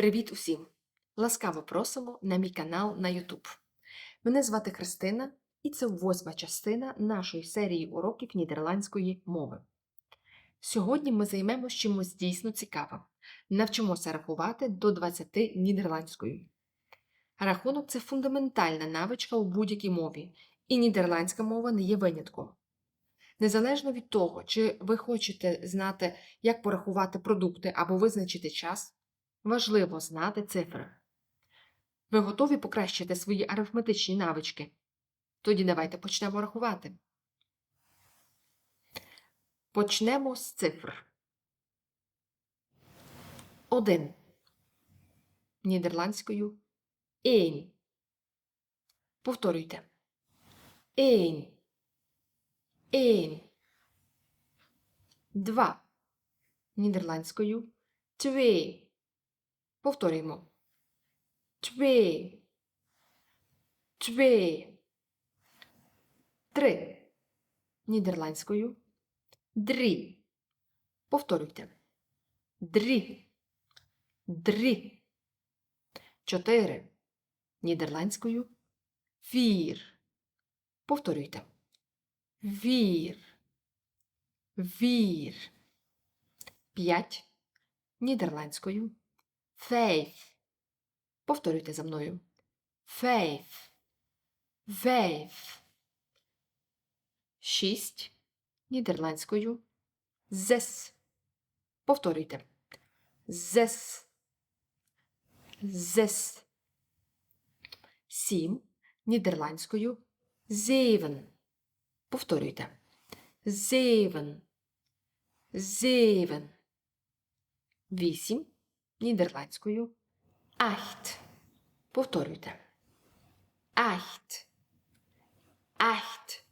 Привіт усім! Ласкаво просимо на мій канал на YouTube. Мене звати Христина, і це восьма частина нашої серії уроків нідерландської мови. Сьогодні ми займемося чимось дійсно цікавим. Навчимося рахувати до 20 нідерландською. Рахунок це фундаментальна навичка у будь-якій мові, і нідерландська мова не є винятком. Незалежно від того, чи ви хочете знати, як порахувати продукти або визначити час, важливо знати цифри. Ви готові покращити свої арифметичні навички? Тоді давайте почнемо рахувати. Почнемо з цифр. 1. Нідерландською «één». Повторюйте. «één». «één». Два. Нідерландською «twee». Повторюємо. Twee. Twee. Три. Нідерландською. Дрі. Повторюйте. Дрі. Дрі. Чотири. Нідерландською. Вір. Повторюйте. Вір. Вір. П'ять. Нідерландською. Vijf. Повторюйте за мною. Vijf. Vijf. Шість. Нідерландською. Zes. Повторюйте. Zes. Zes. Сім. Нідерландською. Zeven. Повторюйте. Zeven. Zeven. Вісім. Нідерландською. Acht. Повторюйте. Acht. Acht.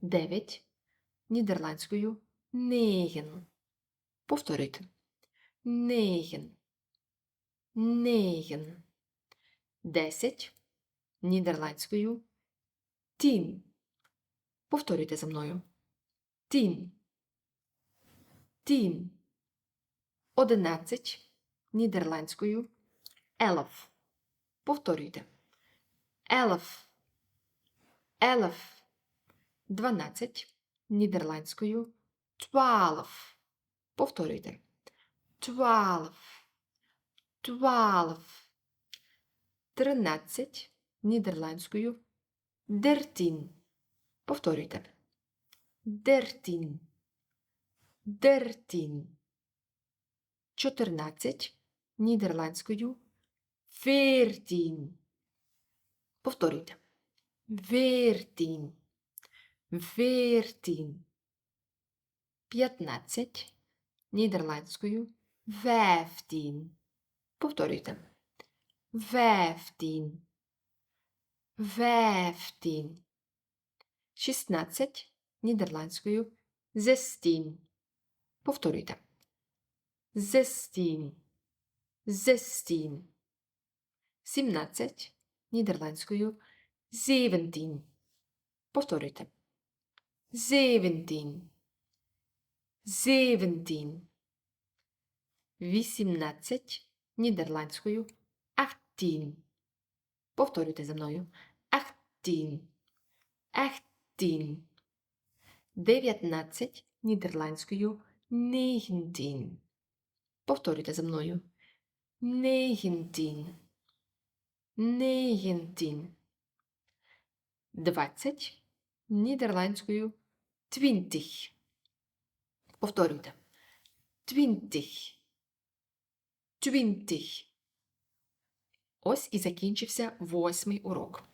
Дев'ять. Нідерландською. Negen. Повторюйте. Negen. Negen. Десять. Нідерландською. Tien. Повторюйте за мною. Tien. Tien. Одинадцять. Нідерландською. Elf. Повторюйте. Elf. Elf. Дванадцять. Нідерландською. Twaalf. Повторюйте. Twaalf. Twaalf. Тринадцять. Нідерландською. Dertien. Повторюйте. Dertien. Dertien. Чотирнадцять. Нідерландською. Veertien. Повторюйте. Veertien. Veertien. П'ятнадцять. Нідерландською. Vijftien. Повторюйте. Vijftien. Vijftien. Шістнадцять. Нідерландською. Zestien. Повторюйте. Zestien. Zestien. Сімнадцять. Нідерландською. Zeventien. Повторюйте. Zeventien. Zeventien. Вісімнадцять. Нідерландською. Achttien. Повторюйте за мною. Achttien. Achttien. Дев'ятнадцять. Нідерландською. Negentien. Повторюйте за мною. Negentien. Negentien. Двадцять. Нідерландською. Twintig. Повторюйте. Twintig. Twintig. Ось і закінчився восьмий урок.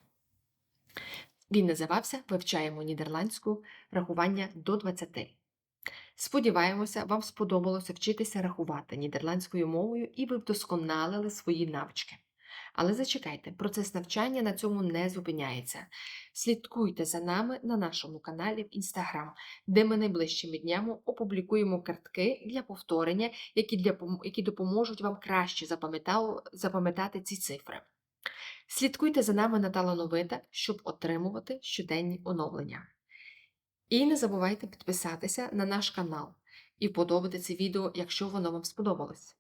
Він називався Вивчаємо нідерландську рахування до 20. Сподіваємося, вам сподобалося вчитися рахувати нідерландською мовою і ви вдосконалили свої навички. Але зачекайте, процес навчання на цьому не зупиняється. Слідкуйте за нами на нашому каналі в Instagram, де ми найближчими днями опублікуємо картки для повторення, які, для, які допоможуть вам краще запам'ятати ці цифри. Слідкуйте за нами на талановита, щоб отримувати щоденні оновлення. І не забувайте підписатися на наш канал і подобати це відео, якщо воно вам сподобалось.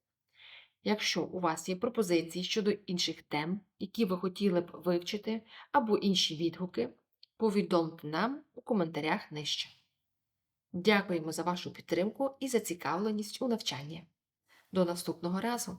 Якщо у вас є пропозиції щодо інших тем, які ви хотіли б вивчити, або інші відгуки, повідомте нам у коментарях нижче. Дякуємо за вашу підтримку і зацікавленість у навчанні. До наступного разу!